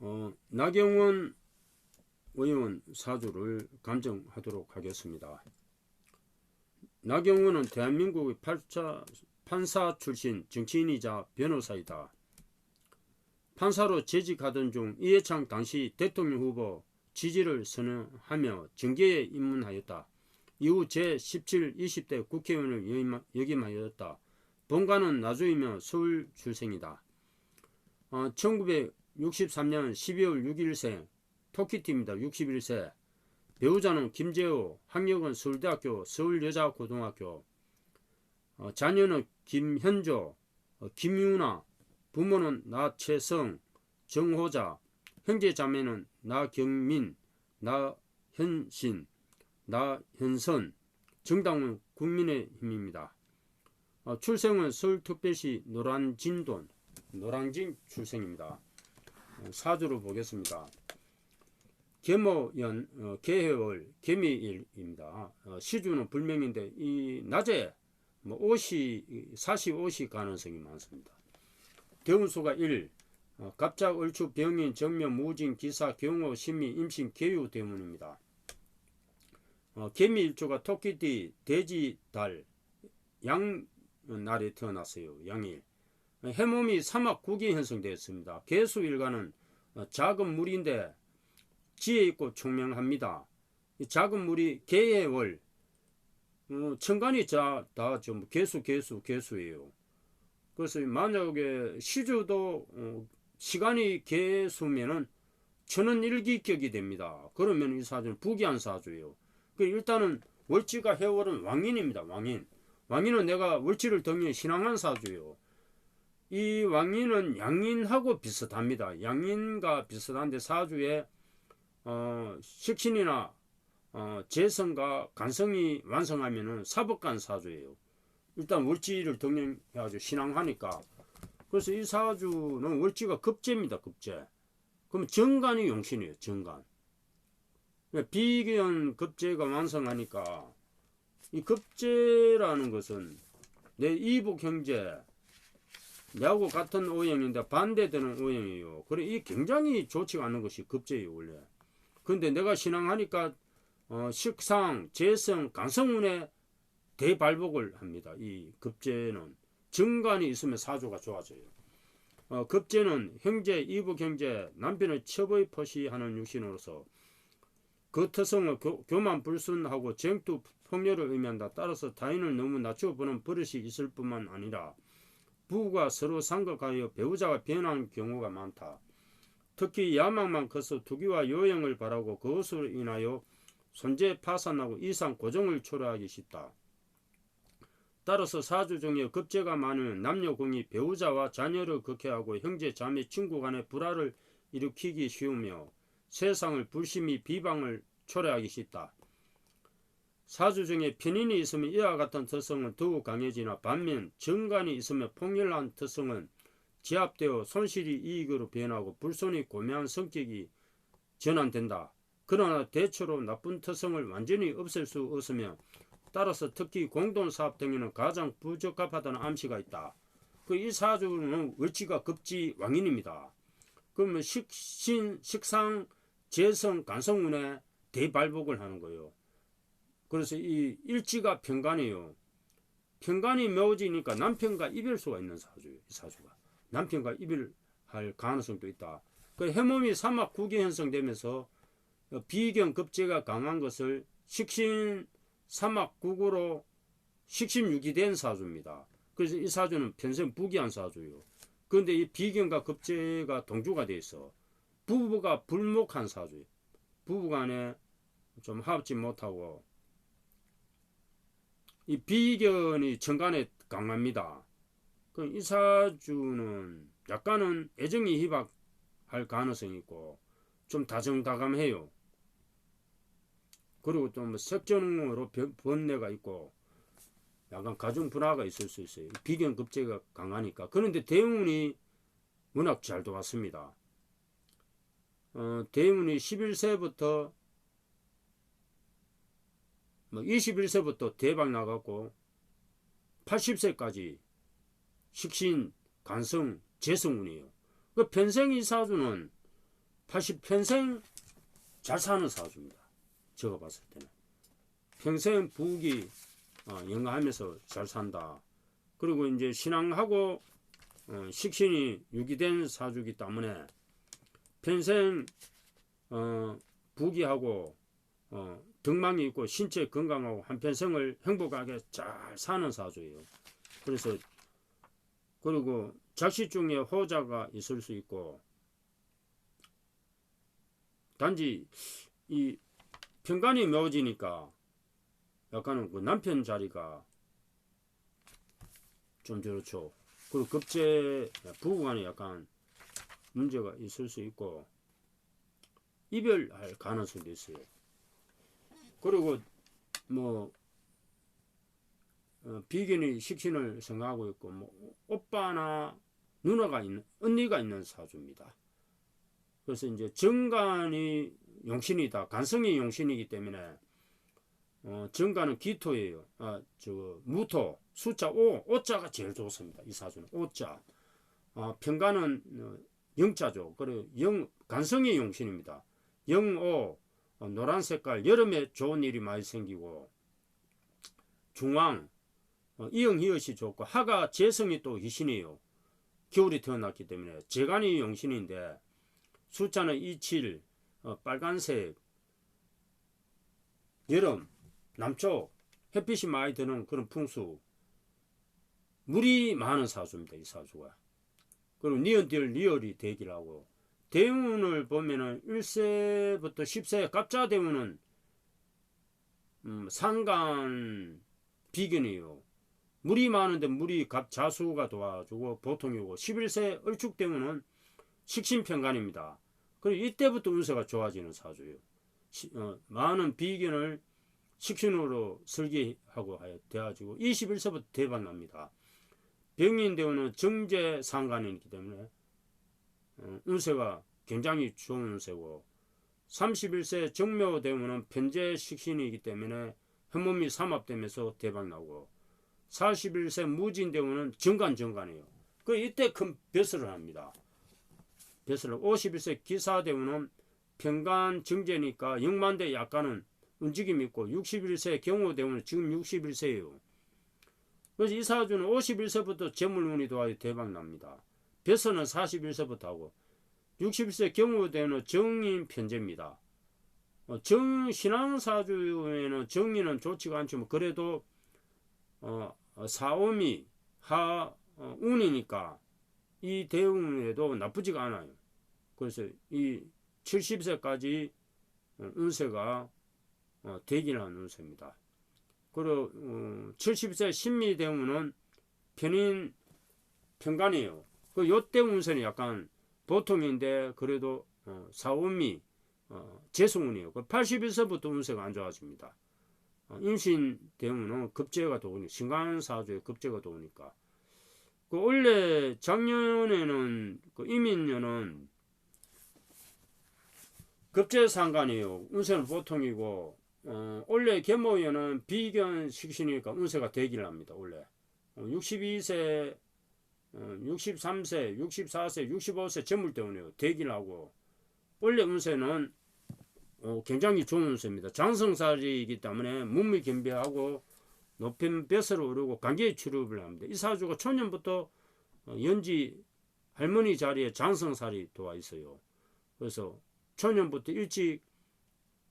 어, 나경원 의원 사주를 감정하도록 하겠습니다. 나경원은 대한민국의 8차 판사 출신 정치인이자 변호사이다. 판사로 재직하던 중 이해창 당시 대통령 후보 지지를 선언하며 정계에 입문하였다. 이후 제17, 20대 국회의원을 역임- 역임하였다. 본가는 나주이며 서울 출생이다. 어, 1963년 12월 6일생 토끼팀입니다. 61세. 배우자는 김재호, 학력은 서울대학교, 서울여자고등학교. 어, 자녀는 김현조, 어, 김유나, 부모는 나채성, 정호자, 형제 자매는 나경민, 나현신, 나현선, 정당은 국민의힘입니다. 어, 출생은 서울특별시 노란진돈, 노량진 출생입니다. 어, 사주로 보겠습니다. 계모연 어, 개해월 개미일입니다. 어, 시주는 불명인데 이 낮에 뭐 옷이 사시 옷이 가능성이 많습니다. 대운수가 1 어, 갑작 얼추 병인 정면 무진 기사 경호 심리 임신 개유 대문입니다. 어, 개미일주가 토끼띠 돼지 달 양 날에 태어났어요. 양일 해몸이 사막 국이 형성되었습니다. 개수 일가는 어, 작은 물인데 지혜 있고 총명합니다. 이 작은 물이 개의 월, 어, 천간이 다좀 개수 개수 개수예요. 그래서 만약에 시주도 어, 시간이 개수면은 천은 일기격이 됩니다. 그러면 이 사주는 부기한 사주예요. 그 일단은 월지가 해월은 왕인입니다. 왕인. 왕인은 내가 월지를 덩에 신앙한 사주예요. 이 왕인은 양인하고 비슷합니다. 양인과 비슷한데 사주에 어, 식신이나 어, 재성과 간성이 완성하면은 사법관 사주예요. 일단 월지를 등령해가지고 신앙하니까 그래서 이 사주는 월지가 급제입니다. 급제. 그럼 정관이 용신이에요. 정관. 그러니까 비견 급제가 완성하니까 이 급제라는 것은 내 이북 형제 내하고 같은 오행인데 반대되는 오행이에요. 그래 이 굉장히 좋지가 않은 것이 급제예요 원래. 근데 내가 신앙하니까 어, 식상, 재성, 간성운에 대발복을 합니다. 이 급제는 정관이 있으면 사주가 좋아져요. 어, 급제는 형제, 이북 형제, 남편의 첩의 포시하는 육신으로서 그 특성을 교, 교만 불순하고 정투 폭렬을 의미한다. 따라서 타인을 너무 낮춰 보는 버릇이 있을 뿐만 아니라 부부가 서로 상극하여 배우자가 변한 경우가 많다. 특히 야망만 커서 투기와 요행을 바라고 그것으로 인하여 손재 파산하고 이상 고정을 초래하기 쉽다. 따라서 사주 중에 급제가 많으면 남녀공이 배우자와 자녀를 극해하고 형제, 자매, 친구 간의 불화를 일으키기 쉬우며 세상을 불심히 비방을 초래하기 쉽다. 사주 중에 편인이 있으면 이와 같은 특성은 더욱 강해지나 반면 정관이 있으면 폭렬한 특성은 제압되어 손실이 이익으로 변하고 불손이 고매한 성격이 전환된다. 그러나 대체로 나쁜 특성을 완전히 없앨 수 없으며 따라서 특히 공동사업 등에는 가장 부적합하다는 암시가 있다. 그 이 사주는 월지가 급지 왕인입니다. 그러면 식신, 식상, 재성, 간성운에 대발복을 하는 거예요. 그래서 이 일지가 편간이에요. 편간이 묘지니까 남편과 이별수가 있는 사주예요. 이 사주가. 남편과 이별할 가능성도 있다. 그 해몸이 사막 국이 형성되면서 비경 급제가 강한 것을 식신 사막국으로 식심육이 된 사주입니다. 그래서 이 사주는 편생 부기한 사주요. 그런데 이 비경과 급제가 동주가 돼 있어. 부부가 불목한 사주예요. 부부간에 좀 합지 못하고 이 비견이 천간에 강합니다. 그럼 이 사주는 약간은 애정이 희박할 가능성이 있고 좀 다정다감해요. 그리고 또 뭐 색전으로 번뇌가 있고 약간 가정 분화가 있을 수 있어요. 비견 급제가 강하니까. 그런데 대운이 워낙 잘 도왔습니다. 어, 대운이 11세부터 뭐 21세부터 대박 나갔고 80세까지 식신, 간성, 재성운이에요. 그 편생 이 사주는 80 평생 잘 사는 사주입니다. 제가 봤을 때는 평생 부귀 어, 영가하면서 잘 산다. 그리고 이제 신앙하고 어, 식신이 유기된 사주기 때문에 평생 어, 부귀하고 어, 덕망이 있고 신체 건강하고 한평생을 행복하게 잘 사는 사주예요. 그래서 그리고 자식 중에 호자가 있을 수 있고 단지 이 평간이 묘지니까 약간은 그 남편 자리가 좀 그렇죠. 그리고 급제 부부간에 약간 문제가 있을 수 있고 이별할 가능성도 있어요. 그리고 뭐 어, 비견이 식신을 생각하고 있고 뭐 오빠나 누나가 있는 언니가 있는 사주입니다. 그래서 이제 정간이 용신이다. 간성이 용신이기 때문에 어, 정간은 기토예요. 아, 저 무토 숫자 5, 5자가 제일 좋습니다. 이 사주는 5자. 아, 평간은 어, 영자죠. 그리고 영 간성이 용신입니다. 영오 어, 노란 색깔 여름에 좋은 일이 많이 생기고 중앙 어, 이영 희엇이 좋고 하가 재성이 또 희신이에요. 겨울이 태어났기 때문에 재간이 용신인데 숫자는 27 어, 빨간색 여름 남쪽 햇빛이 많이 드는 그런 풍수 물이 많은 사주입니다. 이 사주가. 그리고 니은들 리얼이 대기라고 대운을 보면은 1세부터 10세 갑자 대운은 음, 상간 비견이요. 물이 많은데 물이 갑 자수가 도와주고 보통이고 11세 을축 대운은 식신평간입니다. 그리고 이때부터 운세가 좋아지는 사주예요. 시, 어, 많은 비견을 식신으로 설계하고 돼가지고 21세부터 대박 납니다. 병인 대운은 정제 상간이기 때문에 어, 운세가 굉장히 좋은 운세고 31세 정묘 되면은 편제 식신이기 때문에 현몸이 삼합되면서 대박 나고 41세 무진 되면은 정간 정간이에요. 그 이때 큰 벼슬을 합니다. 벼슬을 51세 기사 되면은 평간 정제니까 영만대 약간은 움직임이 있고 61세 경호 되면 지금 61세예요. 그래서 이 사주는 51세부터 재물운이 도와서 대박 납니다. 벼슬은 41세부터 하고 61세 경우되는 정인 편제입니다. 어, 정 신앙사주에는 정인은 좋지가 않지만 그래도 어, 사오미 하 어, 운이니까 이 대운에도 나쁘지가 않아요. 그래서 이 70세까지 운세가 어, 대기한 운세입니다. 그리고 어, 70세 신미 대운은 편인 편간이에요. 그 요때 운세는 약간 보통인데 그래도 어, 사오미 어, 재성운이에요. 그 81세부터 운세가 안 좋아집니다. 어, 임신 대운은 급제가 도우니 신간 사주에 급제가 도우니까 그 원래 작년에는 그 이민년은 급제상간이에요. 운세는 보통이고 어, 원래 계모에는 비견 식신이니까 운세가 대기를 합니다. 원래 어, 62세, 어, 63세, 64세, 65세 재물대운이에요. 대기를 하고 원래 운세는 어, 굉장히 좋은 운세입니다. 장성살이기 때문에 문미 겸비하고 높은 벼슬을 오르고 관계의 출입을 합니다. 이 사주가 초년부터 어, 연지 할머니 자리에 장성살이 도와 있어요. 그래서 초년부터 일찍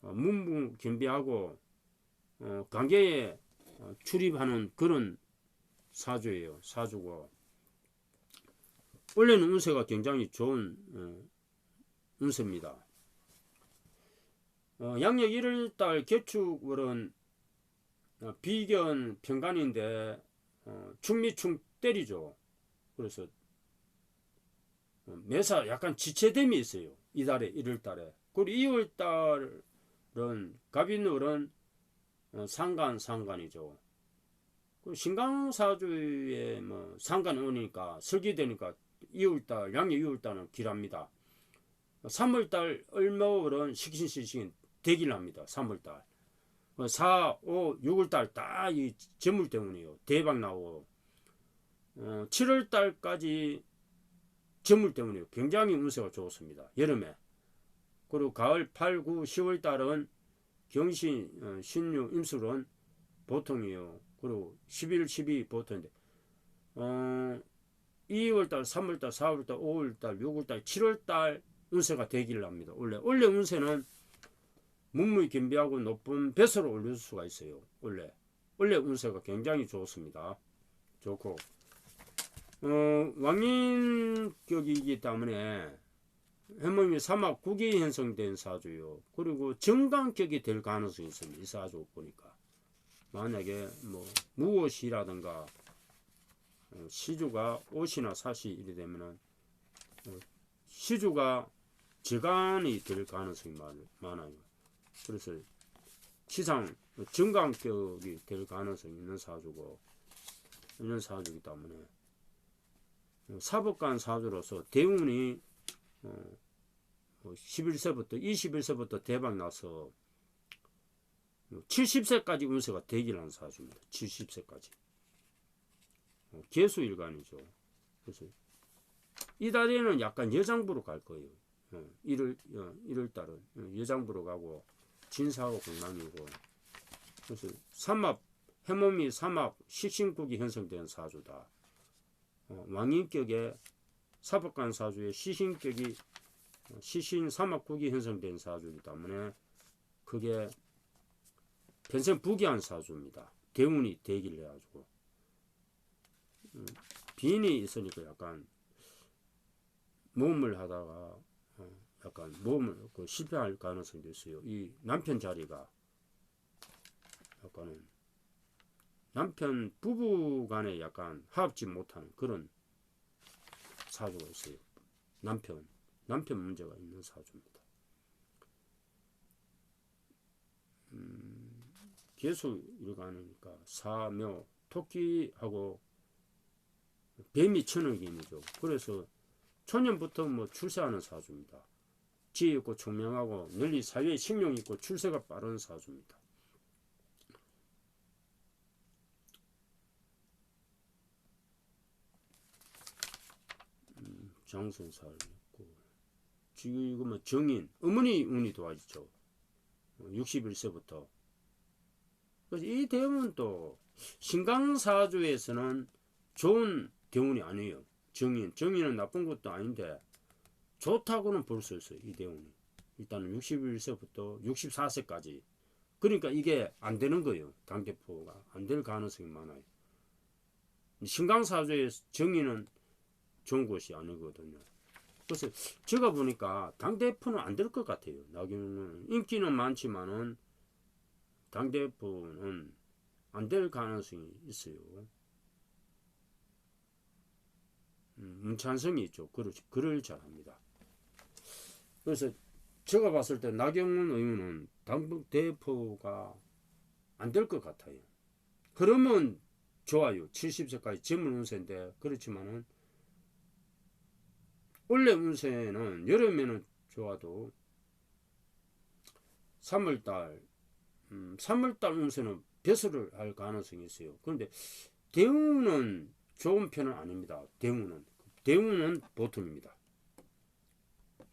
어, 문무 겸비하고 어, 관계에 어, 출입하는 그런 사주예요. 사주고 원래는 운세가 굉장히 좋은 어, 운세입니다. 어, 양력 1월달 개축월은 어, 비견 평간인데 어, 충미충 때리죠. 그래서 어, 매사 약간 지체됨이 있어요. 이달에 1월달에 그리고 2월달 은 갑인월은 어, 상간 상간이죠. 그 신강사주에 뭐 상간 오니까 설기되니까 2월달 양력 2월달은 길합니다. 3월달 을모월은 식신시신 대기를 합니다. 3월달 4, 5, 6월달 딱이 재물 때문이에요. 대박 나오고 어, 7월달까지 재물 때문이에요. 굉장히 운세가 좋습니다. 여름에 그리고 가을 8, 9, 10월 달은 경신, 어, 신유, 임술은 보통이에요. 그리고 11, 12 보통인데, 어, 2월 달, 3월 달, 4월 달, 5월 달, 6월 달, 7월 달 운세가 되기를 합니다. 원래 원래 운세는 문무이 겸비하고 높은 배수로 올릴 수가 있어요. 원래 원래 운세가 굉장히 좋습니다. 좋고 어, 왕인격이기 때문에 해몽이 사막 국이 형성된 사주요. 그리고 정강격이 될 가능성이 있습니다. 이 사주 보니까 만약에 뭐 무엇이라든가 어, 시주가 옷이나 사시 이래 되면은 어, 시주가 재간이 될 가능성이 많, 많아요. 그래서 시상 정강격이 될 가능성이 있는 사주고 있는 사주이기 때문에 어, 사법관 사주로서 대운이 어, 11세부터 21세부터 대박 나서 70세까지 운세가 대기라는 사주입니다. 70세까지. 어, 개수일간이죠. 그래서 이 달에는 약간 여장부로 갈 거예요. 어, 1월, 어, 1월 달은 어, 여장부로 가고 진사하고 공남이고 그래서 삼합 해몸이 삼합 식신국이 형성된 사주다. 어, 왕인격에 사법관 사주의 시신격이 어, 시신 삼합국이 형성된 사주이기 때문에 그게 평생 부귀한 사주입니다. 대운이 되기를 해가지고 음, 빈이 있으니까 약간 모험을 하다가 어, 약간 모험을 그 실패할 가능성도 있어요. 이 남편 자리가 약간은 남편 부부 간에 약간 합지 못하는 그런 사주가 있어요. 남편 남편 문제가 있는 사주입니다. 음, 개수 일간이니까 사묘 토끼하고 뱀이 천억인이죠. 그래서 초년부터 뭐 출세하는 사주입니다. 지혜 있고 총명하고 널리 사회에 신용 있고 출세가 빠른 사주입니다. 음, 장선살 있고 지금 뭐 정인 어머니 운이 도와주죠. 61세부터 그래서 이 대운은 또 신강사주에서는 좋은 대운이 아니에요. 정인. 정인은 나쁜 것도 아닌데 좋다고는 볼 수 있어요. 이 대운이. 일단은 61세부터 64세까지. 그러니까 이게 안 되는 거예요. 당대표가 안 될 가능성이 많아요. 신강사주의 정인은 좋은 것이 아니거든요. 그래서 제가 보니까 당대표는 안 될 것 같아요. 나경원은 인기는 많지만은 당대표는 안 될 가능성이 있어요. 음, 문찬성이 있죠. 그를, 그를 잘합니다. 그래서 제가 봤을 때 나경원 의원은 당대표가 안 될 것 같아요. 그러면 좋아요. 70세까지 재물 운세인데 그렇지만은 원래 운세는 여름에는 좋아도 3월달 음, 3월달 운세는 배수를 할 가능성이 있어요. 그런데 대우는 좋은 편은 아닙니다. 대우는 대우는 보통입니다.